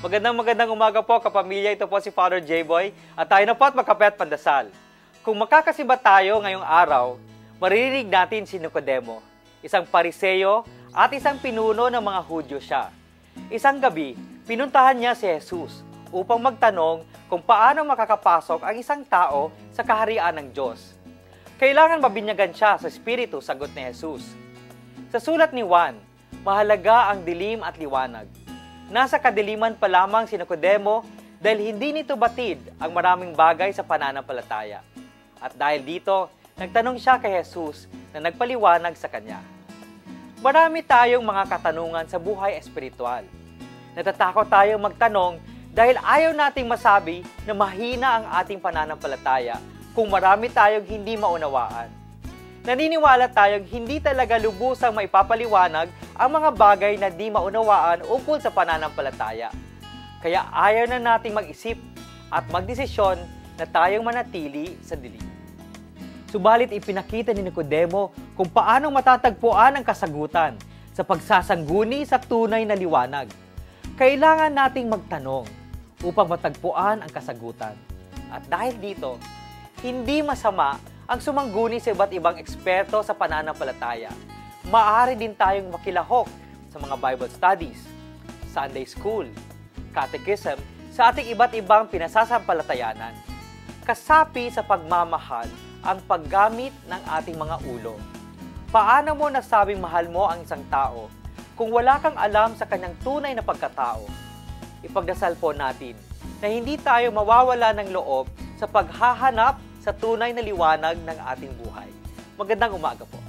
Magandang magandang umaga po kapamilya. Ito po si Father J-Boy at tayo na po at magkape pandasal. Kung makakasiba tayo ngayong araw, maririnig natin si Nicodemo, isang pariseyo at isang pinuno ng mga Hudyo siya. Isang gabi, pinuntahan niya si Jesus upang magtanong kung paano makakapasok ang isang tao sa kaharian ng Diyos. Kailangan mabinyagan siya sa Espiritu, sagot ni Jesus. Sa sulat ni Juan, mahalaga ang dilim at liwanag. Nasa kadiliman pa lamang si Nicodemo dahil hindi nito batid ang maraming bagay sa pananampalataya. At dahil dito, nagtanong siya kay Jesus na nagpaliwanag sa kanya. Marami tayong mga katanungan sa buhay espiritual. Natatakot tayong magtanong dahil ayaw nating masabi na mahina ang ating pananampalataya kung marami tayong hindi maunawaan. Naniniwala tayong hindi talaga lubusang maipapaliwanag ang mga bagay na di maunawaan ukol sa pananampalataya. Kaya ayaw na nating mag-isip at magdesisyon na tayong manatili sa dilim. Subalit ipinakita ni Nicodemo kung paano matatagpuan ang kasagutan sa pagsasangguni sa tunay na liwanag. Kailangan nating magtanong upang matagpuan ang kasagutan. At dahil dito, hindi masama ang sumangguni sa iba't ibang eksperto sa pananampalataya. Maaari din tayong makilahok sa mga Bible studies, Sunday School, Catechism, sa ating iba't ibang pinasasampalatayanan. Kasapi sa pagmamahal ang paggamit ng ating mga ulo. Paano mo nasabing mahal mo ang isang tao kung wala kang alam sa kanyang tunay na pagkatao? Ipagdasal po natin na hindi tayo mawawala ng loob sa paghahanap sa tunay na liwanag ng ating buhay. Magandang umaga po.